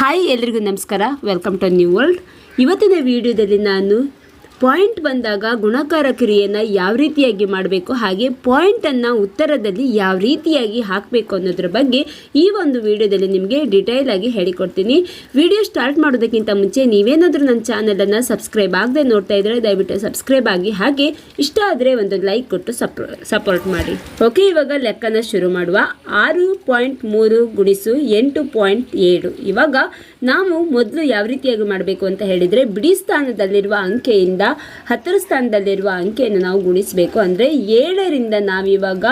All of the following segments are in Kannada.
ಹಾಯ್ ಎಲ್ರಿಗೂ ನಮಸ್ಕಾರ. ವೆಲ್ಕಮ್ ಟು ನ್ಯೂ ವರ್ಲ್ಡ್ ಇವತ್ತಿನ ವಿಡಿಯೋದಲ್ಲಿ ನಾನು ಪಾಯಿಂಟ್ ಬಂದಾಗ ಗುಣಕಾರ ಕ್ರಿಯೆಯನ್ನು ಯಾವ ರೀತಿಯಾಗಿ ಮಾಡಬೇಕು, ಹಾಗೆ ಪಾಯಿಂಟನ್ನು ಉತ್ತರದಲ್ಲಿ ಯಾವ ರೀತಿಯಾಗಿ ಹಾಕಬೇಕು ಅನ್ನೋದ್ರ ಬಗ್ಗೆ ಈ ಒಂದು ವಿಡಿಯೋದಲ್ಲಿ ನಿಮಗೆ ಡೀಟೇಲ್ ಆಗಿ ಹೇಳಿಕೊಡ್ತೀನಿ. ವಿಡಿಯೋ ಸ್ಟಾರ್ಟ್ ಮಾಡೋದಕ್ಕಿಂತ ಮುಂಚೆ ನೀವೇನಾದರೂ ನನ್ನ ಚಾನಲನ್ನು ಸಬ್ಸ್ಕ್ರೈಬ್ ಆಗದೆ ನೋಡ್ತಾ ಇದ್ದರೆ ದಯವಿಟ್ಟು ಸಬ್ಸ್ಕ್ರೈಬ್ ಆಗಿ, ಹಾಗೆ ಇಷ್ಟ ಆದರೆ ಒಂದು ಲೈಕ್ ಕೊಟ್ಟು ಸಪೋರ್ಟ್ ಮಾಡಿ. ಓಕೆ ಇವಾಗ ಲೆಕ್ಕನ ಶುರು ಮಾಡುವ. ಆರು ಪಾಯಿಂಟ್ ಮೂರು ಗುಣಿಸು ಎಂಟು ಪಾಯಿಂಟ್ ಏಳು. ಇವಾಗ ನಾವು ಮೊದಲು ಯಾವ ರೀತಿಯಾಗಿ ಮಾಡಬೇಕು ಅಂತ ಹೇಳಿದರೆ ಬಿಡಿ ಸ್ಥಾನದಲ್ಲಿರುವ ಅಂಕೆಯಿಂದ ಹತ್ತರ ಸ್ಥಾನದಲ್ಲಿರುವ ಅಂಕೆಯನ್ನು ನಾವು ಗುಣಿಸಬೇಕು. ಅಂದರೆ ಏಳರಿಂದ ನಾವಿವಾಗ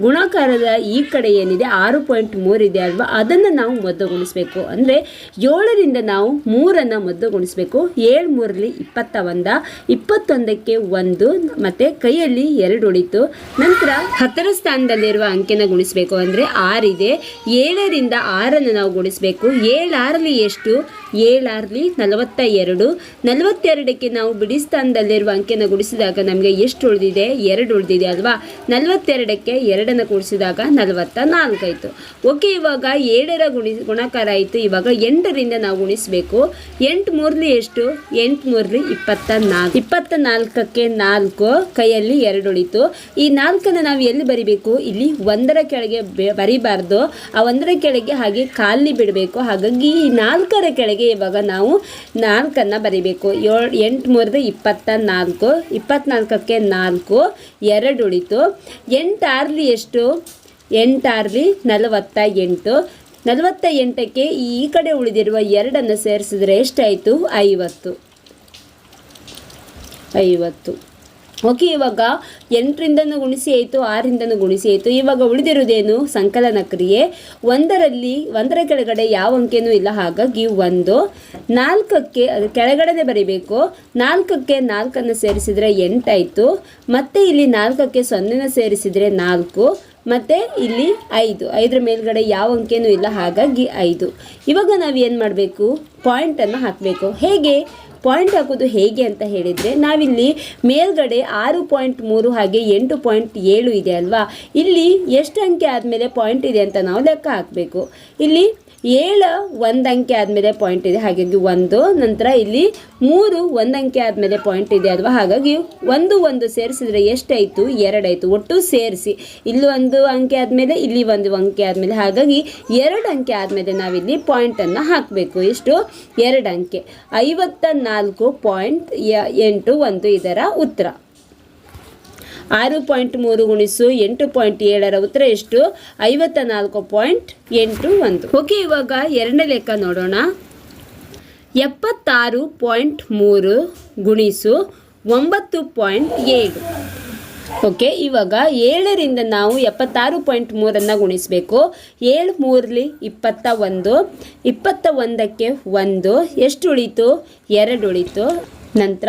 ಗುಣಾಕಾರದ ಈ ಕಡೆ ಏನಿದೆ, ಆರು ಪಾಯಿಂಟ್ ಮೂರಿದೆ ಅಲ್ವಾ, ಅದನ್ನು ನಾವು ಮೊದಲು ಗುಣಿಸಬೇಕು. ಅಂದರೆ ಏಳರಿಂದ ನಾವು ಮೂರನ್ನು ಮೊದಲು ಗುಣಿಸಬೇಕು. ಏಳು ಮೂರಲ್ಲಿ ಇಪ್ಪತ್ತ ಒಂದ, ಇಪ್ಪತ್ತೊಂದಕ್ಕೆ ಒಂದು, ಮತ್ತು ಕೈಯಲ್ಲಿ ಎರಡು ಉಳಿತು. ನಂತರ ಹತ್ತರ ಸ್ಥಾನದಲ್ಲಿರುವ ಅಂಕೆನ ಗುಣಿಸಬೇಕು. ಅಂದರೆ ಆರಿದೆ ಏಳರಿಂದ ಆರನ್ನು ನಾವು ಗುಣಿಸಬೇಕು. ಏಳಾರಲ್ಲಿ ಎಷ್ಟು টু ಏಳಾರಲ್ಲಿ ನಲವತ್ತ ಎರಡು ನಲವತ್ತೆರಡಕ್ಕೆ ನಾವು ಬಿಡಿ ಸ್ಥಾನದಲ್ಲಿರುವ ಅಂಕೆನ ಗುಡಿಸಿದಾಗ ನಮಗೆ ಎಷ್ಟು ಉಳಿದಿದೆ? ಎರಡು ಉಳಿದಿದೆ ಅಲ್ವಾ? ನಲವತ್ತೆರಡಕ್ಕೆ ಎರಡನ್ನು ಕೂಡಿಸಿದಾಗ ನಲವತ್ತ ನಾಲ್ಕಾಯಿತು ಓಕೆ, ಇವಾಗ ಏಳರ ಗುಣಿ, ಗುಣಕಾರ ಆಯಿತು. ಇವಾಗ ಎಂಟರಿಂದ ನಾವು ಗುಣಿಸಬೇಕು. ಎಂಟು ಮೂರ್ಲಿ ಎಷ್ಟು? ಎಂಟು ಮೂರ್ಲಿ ಇಪ್ಪತ್ತ ನಾಲ್ಕು ಇಪ್ಪತ್ತ ನಾಲ್ಕಕ್ಕೆ ನಾಲ್ಕು ಕೈಯಲ್ಲಿ ಎರಡು ಉಳಿತು. ಈ ನಾಲ್ಕನ್ನು ನಾವು ಎಲ್ಲಿ ಬರಿಬೇಕು? ಇಲ್ಲಿ ಒಂದರ ಕೆಳಗೆ ಬರಿಬಾರ್ದು. ಆ ಒಂದರ ಕೆಳಗೆ ಹಾಗೆ ಖಾಲಿ ಬಿಡಬೇಕು. ಹಾಗಾಗಿ ಈ ನಾಲ್ಕರ ಕೆಳಗೆ ಇವಾಗ ನಾವು ನಾಲ್ಕನ್ನು ಬರಿಬೇಕು. ಏಳು, ಎಂಟು ಮೂರದ ಇಪ್ಪತ್ತ ನಾಲ್ಕು ಇಪ್ಪತ್ತ್ನಾಲ್ಕಕ್ಕೆ ನಾಲ್ಕು, ಎರಡು ಉಳಿತು. ಎಂಟಾರ್ಲಿ ಎಷ್ಟು? ಎಂಟಾರ್ಲಿ ನಲವತ್ತ ಎಂಟು. ನಲವತ್ತ ಎಂಟಕ್ಕೆ ಈ ಕಡೆ ಉಳಿದಿರುವ ಎರಡನ್ನು ಸೇರಿಸಿದ್ರೆ ಎಷ್ಟಾಯಿತು? ಐವತ್ತು. ಐವತ್ತು. ಓಕೆ, ಇವಾಗ ಎಂಟರಿಂದನೂ ಗುಣಿಸಿ ಆಯಿತು, ಆರಿಂದನೂ ಗುಣಿಸಿ ಆಯಿತು. ಇವಾಗ ಉಳಿದಿರುವುದೇನು? ಸಂಕಲನ ಕ್ರಿಯೆ. ಒಂದರಲ್ಲಿ, ಒಂದರ ಕೆಳಗಡೆ ಯಾವ ಅಂಕೆನೂ ಇಲ್ಲ. ಹಾಗಾಗಿ ಒಂದು, ನಾಲ್ಕಕ್ಕೆ, ಅದು ಕೆಳಗಡೆನೆ ಬರೀಬೇಕು. ನಾಲ್ಕಕ್ಕೆ ನಾಲ್ಕನ್ನು ಸೇರಿಸಿದರೆ ಎಂಟಾಯಿತು. ಮತ್ತು ಇಲ್ಲಿ ನಾಲ್ಕಕ್ಕೆ ಸೊನ್ನೆನ ಸೇರಿಸಿದರೆ ನಾಲ್ಕು. ಮತ್ತು ಇಲ್ಲಿ ಐದು. ಐದರ ಮೇಲ್ಗಡೆ ಯಾವ ಅಂಕೆನೂ ಇಲ್ಲ. ಹಾಗಾಗಿ ಐದು. ಇವಾಗ ನಾವು ಏನು ಮಾಡಬೇಕು? ಪಾಯಿಂಟನ್ನು ಹಾಕಬೇಕು. ಹೇಗೆ? ಪಾಯಿಂಟ್ ಹಾಕೋದು ಹೇಗೆ ಅಂತ ಹೇಳಿದರೆ ನಾವಿಲ್ಲಿ ಮೇಲ್ಗಡೆ ಆರು ಪಾಯಿಂಟ್ ಮೂರು ಹಾಗೆ ಎಂಟು ಪಾಯಿಂಟ್ ಏಳು ಇದೆ ಅಲ್ವಾ? ಇಲ್ಲಿ ಎಷ್ಟು ಅಂಕೆ ಆದಮೇಲೆ ಪಾಯಿಂಟ್ ಇದೆ ಅಂತ ನಾವು ಲೆಕ್ಕ ಹಾಕಬೇಕು. ಇಲ್ಲಿ ಏಳು ಒಂದು ಅಂಕೆ ಆದಮೇಲೆ ಪಾಯಿಂಟ್ ಇದೆ, ಹಾಗಾಗಿ ಒಂದು, ನಂತರ ಇಲ್ಲಿ ಮೂರು ಒಂದು ಅಂಕೆ ಆದಮೇಲೆ ಪಾಯಿಂಟ್ ಇದೆ ಅಲ್ವಾ? ಹಾಗಾಗಿ ಒಂದು ಒಂದು ಸೇರಿಸಿದ್ರೆ ಎಷ್ಟಾಯಿತು? ಎರಡಾಯಿತು. ಒಟ್ಟು ಸೇರಿಸಿ. ಇಲ್ಲಿ ಒಂದು ಅಂಕೆ ಆದಮೇಲೆ, ಇಲ್ಲಿ ಒಂದು ಅಂಕೆ ಆದಮೇಲೆ, ಹಾಗಾಗಿ ಎರಡು ಅಂಕೆ ಆದಮೇಲೆ ನಾವಿಲ್ಲಿ ಪಾಯಿಂಟನ್ನು ಹಾಕಬೇಕು. ಎಷ್ಟು? ಎರಡು ಅಂಕೆ. ಐವತ್ತ ನಾಲ್ಕು ಪಾಯಿಂಟ್ ಎಂಟು ಒಂದು ಇದರ ಉತ್ತರ. ಆರು ಪಾಯಿಂಟ್ ಮೂರು ಗುಣಿಸು ಎಂಟು ಪಾಯಿಂಟ್ ಏಳರ ಉತ್ತರ ಎಷ್ಟು? ಐವತ್ತ ನಾಲ್ಕು ಪಾಯಿಂಟ್ ಎಂಟು ಒಂದು. ಓಕೆ, ಇವಾಗ ಎರಡನೇ ಲೆಕ್ಕ ನೋಡೋಣ. ಎಪ್ಪತ್ತಾರು ಪಾಯಿಂಟ್ ಮೂರು ಗುಣಿಸು ಒಂಬತ್ತು ಪಾಯಿಂಟ್ ಏಳು. ಓಕೆ ಇವಾಗ ಏಳರಿಂದ ನಾವು ಎಪ್ಪತ್ತಾರು ಪಾಯಿಂಟ್ ಮೂರನ್ನು ಗುಣಿಸಬೇಕು. ಏಳು ಮೂರಲಿ ಇಪ್ಪತ್ತ ಒಂದು ಇಪ್ಪತ್ತ ಒಂದಕ್ಕೆ ಒಂದು ಎಷ್ಟು ಉಳಿತು ಎರಡು ಉಳಿತು ನಂತರ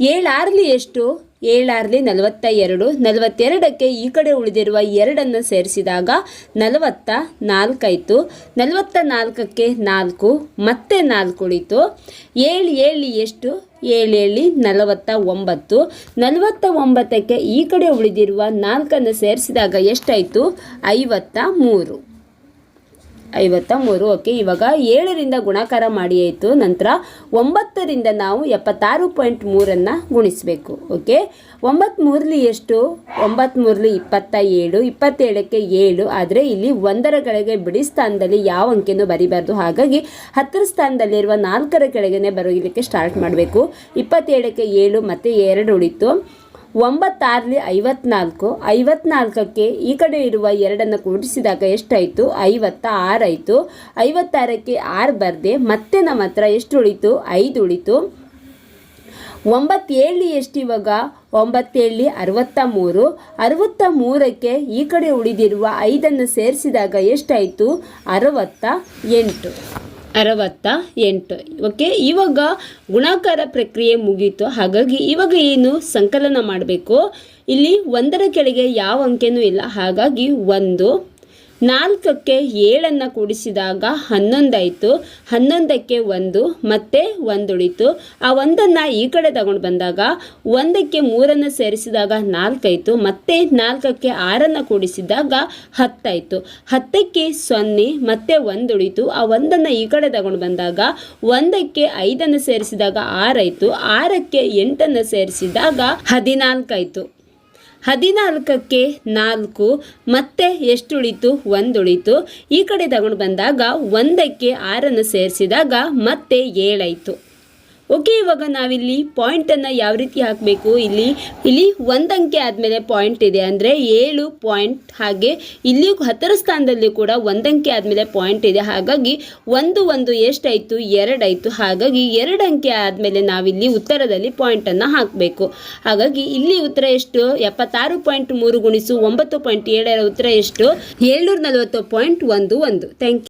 ಏಳಾರಲಿ ಎಷ್ಟು? ಏಳಾರ್ಲಿ ನಲವತ್ತ ಎರಡು ನಲವತ್ತೆರಡಕ್ಕೆ ಈ ಕಡೆ ಉಳಿದಿರುವ ಎರಡನ್ನು ಸೇರಿಸಿದಾಗ ನಲವತ್ತ ನಾಲ್ಕಾಯಿತು ನಲವತ್ತ ನಾಲ್ಕಕ್ಕೆ ನಾಲ್ಕು, ಮತ್ತೆ ನಾಲ್ಕು ಉಳಿತು. ಏಳು ಏಳು ಎಷ್ಟು? ಏಳು ಏಳಿ ನಲವತ್ತ ಒಂಬತ್ತು, ನಲವತ್ತ ಒಂಬತ್ತಕ್ಕೆ ಈ ಕಡೆ ಉಳಿದಿರುವ ನಾಲ್ಕನ್ನು ಸೇರಿಸಿದಾಗ ಎಷ್ಟಾಯಿತು? ಐವತ್ತ ಮೂರು. ಐವತ್ತ ಮೂರು ಓಕೆ, ಇವಾಗ ಏಳರಿಂದ ಗುಣಾಕಾರ ಮಾಡಿ ಆಯಿತು. ನಂತರ ಒಂಬತ್ತರಿಂದ ನಾವು ಎಪ್ಪತ್ತಾರು ಪಾಯಿಂಟ್ ಮೂರನ್ನು ಗುಣಿಸಬೇಕು. ಓಕೆ ಒಂಬತ್ತ್ಮೂರಲಿ ಎಷ್ಟು? ಒಂಬತ್ತ್ಮೂರಲಿ ಇಪ್ಪತ್ತ ಏಳು ಇಪ್ಪತ್ತೇಳಕ್ಕೆ ಏಳು. ಆದರೆ ಇಲ್ಲಿ ಒಂದರ ಕೆಳಗೆ ಬಿಡಿ ಸ್ಥಾನದಲ್ಲಿ ಯಾವ ಅಂಕೆನೂ ಬರಿಬಾರ್ದು. ಹಾಗಾಗಿ ಹತ್ತರ ಸ್ಥಾನದಲ್ಲಿರುವ ನಾಲ್ಕರ ಕೆಳಗೇ ಬರೋದಕ್ಕೆ ಸ್ಟಾರ್ಟ್ ಮಾಡಬೇಕು. ಇಪ್ಪತ್ತೇಳಕ್ಕೆ ಏಳು, ಮತ್ತು ಎರಡು ಉಳಿತು. ಒಂಬತ್ತಾರಲಿ ಐವತ್ನಾಲ್ಕು ಐವತ್ನಾಲ್ಕಕ್ಕೆ ಈ ಕಡೆ ಇರುವ ಎರಡನ್ನು ಕೂಡಿಸಿದಾಗ ಎಷ್ಟಾಯಿತು? ಐವತ್ತ ಆರಾಯಿತು ಐವತ್ತಾರಕ್ಕೆ ಆರು ಬರದೆ ಮತ್ತೆ ನಮ್ಮ ಹತ್ರ ಎಷ್ಟು ಉಳಿತು ಐದು ಉಳಿತು ಒಂಬತ್ತೇಳಿ ಎಷ್ಟು ಇವಾಗ ಒಂಬತ್ತೇಳಿ ಅರವತ್ತ ಮೂರು ಅರವತ್ತ ಮೂರಕ್ಕೆ ಈ ಕಡೆ ಉಳಿದಿರುವ ಐದನ್ನು ಸೇರಿಸಿದಾಗ ಎಷ್ಟಾಯಿತು? ಅರವತ್ತ ಎಂಟು. ಅರವತ್ತ ಎಂಟು. ಓಕೆ ಇವಾಗ ಗುಣಾಕಾರ ಪ್ರಕ್ರಿಯೆ ಮುಗೀತು. ಹಾಗಾಗಿ ಇವಾಗ ಏನು ಸಂಕಲನ ಮಾಡಬೇಕು? ಇಲ್ಲಿ ಒಂದರ ಕೆಳಗೆ ಯಾವ ಅಂಕೆನೂ ಇಲ್ಲ. ಹಾಗಾಗಿ ಒಂದು ನಾಲ್ಕಕ್ಕೆ ಏಳನ್ನು ಕೂಡಿಸಿದಾಗ ಹನ್ನೊಂದಾಯಿತು. ಹನ್ನೊಂದಕ್ಕೆ ಒಂದು, ಮತ್ತೆ ಒಂದು ಉಳಿತು ಆ ಒಂದನ್ನು ಈ ಕಡೆ ತಗೊಂಡು ಬಂದಾಗ ಒಂದಕ್ಕೆ ಮೂರನ್ನು ಸೇರಿಸಿದಾಗ ನಾಲ್ಕಾಯಿತು ಮತ್ತೆ ನಾಲ್ಕಕ್ಕೆ ಆರನ್ನು ಕೂಡಿಸಿದಾಗ ಹತ್ತಾಯಿತು. ಹತ್ತಕ್ಕೆ ಸೊನ್ನೆ, ಮತ್ತೆ ಒಂದು ಉಳಿತು ಆ ಒಂದನ್ನು ಈ ಕಡೆ ತಗೊಂಡು ಬಂದಾಗ ಒಂದಕ್ಕೆ ಐದನ್ನು ಸೇರಿಸಿದಾಗ ಆರಾಯಿತು ಆರಕ್ಕೆ ಎಂಟನ್ನು ಸೇರಿಸಿದಾಗ ಹದಿನಾಲ್ಕಾಯಿತು ಹದಿನಾಲ್ಕಕ್ಕೆ ನಾಲ್ಕು, ಮತ್ತೆ ಎಷ್ಟು ಉಳಿತು ಒಂದು ಉಳಿತು ಈ ಕಡೆ ತಗೊಂಡು ಬಂದಾಗ ಒಂದಕ್ಕೆ ಆರನ್ನು ಸೇರಿಸಿದಾಗ ಮತ್ತೆ ಏಳಾಯಿತು. ಓಕೆ, ಇವಾಗ ನಾವಿಲ್ಲಿ ಪಾಯಿಂಟನ್ನು ಯಾವ ರೀತಿ ಹಾಕಬೇಕು? ಇಲ್ಲಿ ಇಲ್ಲಿ ಒಂದು ಅಂಕೆ ಆದಮೇಲೆ ಪಾಯಿಂಟ್ ಇದೆ. ಅಂದರೆ ಏಳು ಪಾಯಿಂಟ್ ಹಾಗೆ ಇಲ್ಲಿ ಹತ್ತರ ಸ್ಥಾನದಲ್ಲಿ ಕೂಡ ಒಂದಂಕೆ ಆದಮೇಲೆ ಪಾಯಿಂಟ್ ಇದೆ. ಹಾಗಾಗಿ ಒಂದು ಒಂದು ಎಷ್ಟಾಯಿತು? ಎರಡಾಯಿತು. ಹಾಗಾಗಿ ಎರಡು ಅಂಕೆ ಆದಮೇಲೆ ನಾವಿಲ್ಲಿ ಉತ್ತರದಲ್ಲಿ ಪಾಯಿಂಟನ್ನು ಹಾಕಬೇಕು. ಹಾಗಾಗಿ ಇಲ್ಲಿ ಉತ್ತರ ಎಷ್ಟು? ಎಪ್ಪತ್ತಾರು ಪಾಯಿಂಟ್ ಮೂರು ಗುಣಿಸು ಒಂಬತ್ತು ಪಾಯಿಂಟ್ ಏಳರ ಉತ್ತರ ಎಷ್ಟು? ಏಳ್ನೂರ ನಲವತ್ತು ಪಾಯಿಂಟ್ ಒಂದು ಒಂದು. Thank you